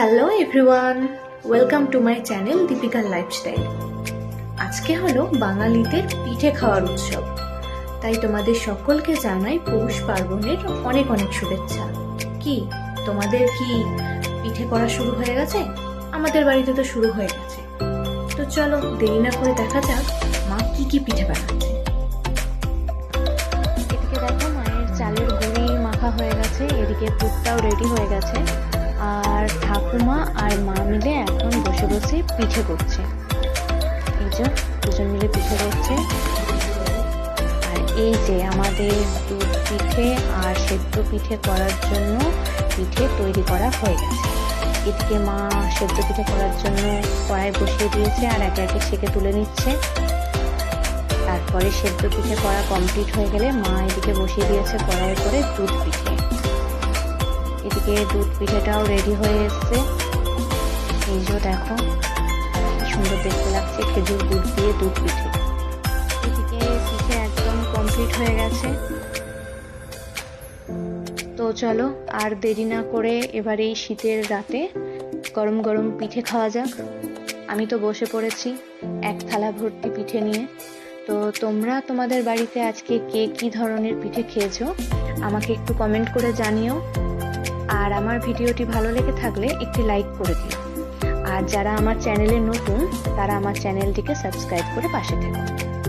Hello everyone welcome to my channel দীপিকার lifestyle আজকে হলো বাঙালিদের পিঠে খাওয়ার উৎসব। তাই তোমাদের সকলকে জানাই পৌষ পার্বণের অনেক অনেক শুভেচ্ছা। কি, তোমাদের কি পিঠে করা শুরু হয়ে গেছে? আমাদের বাড়িতে তো শুরু হয়ে গেছে। তো চলো, দেরি না করে দেখা যাক মা কি কি পিঠে বানাচ্ছে। এদিকে দেখো, মায়ের চালের গুঁড়ি মাখা হয়ে গেছে, এদিকে দুধটাও রেডি হয়ে গেছে। ঠাকুমা আর মা মিলে এখন বসে বসে পিঠে করছে। এই যে, দুজন মিলে পিঠে করছে। আর এই যে আমাদের দুধ পিঠে আর সেদ্ধ পিঠে করার জন্য পিঠে তৈরি করা হয়ে গেছে। এদিকে মা সেদ্ধ পিঠে করার জন্য কড়াই বসিয়ে দিয়েছে আর একে একে ছেঁকে তুলে নিচ্ছে। তারপরে সেদ্ধ পিঠে করা কমপ্লিট হয়ে গেলে মা এদিকে বসিয়ে দিয়েছে কড়াই করে দুধ পিঠে। এদিকে দুধ পিঠেটাও রেডি হয়ে এসছে। এই যে দেখো সুন্দর দেখতে লাগছে, খেজুর দুধ দিয়ে দুধ পিঠে। এদিকে পিঠে একদম কমপ্লিট হয়ে গেছে। তো চলো, আর দেরি না করে এবার এই শীতের রাতে গরম গরম পিঠে খাওয়া যাক। আমি তো বসে পড়েছি এক থালা ভর্তি পিঠে নিয়ে। তো তোমরা তোমাদের বাড়িতে আজকে কে কি ধরনের পিঠে খেয়েছো? আমাকে একটু কমেন্ট করে জানিও। আর আমার ভিডিওটি ভালো লেগে থাকলে একটি লাইক করে দিও। আর যারা আমার চ্যানেলে নতুন, তারা আমার চ্যানেলটিকে সাবস্ক্রাইব করে পাশে থেকো। টাটা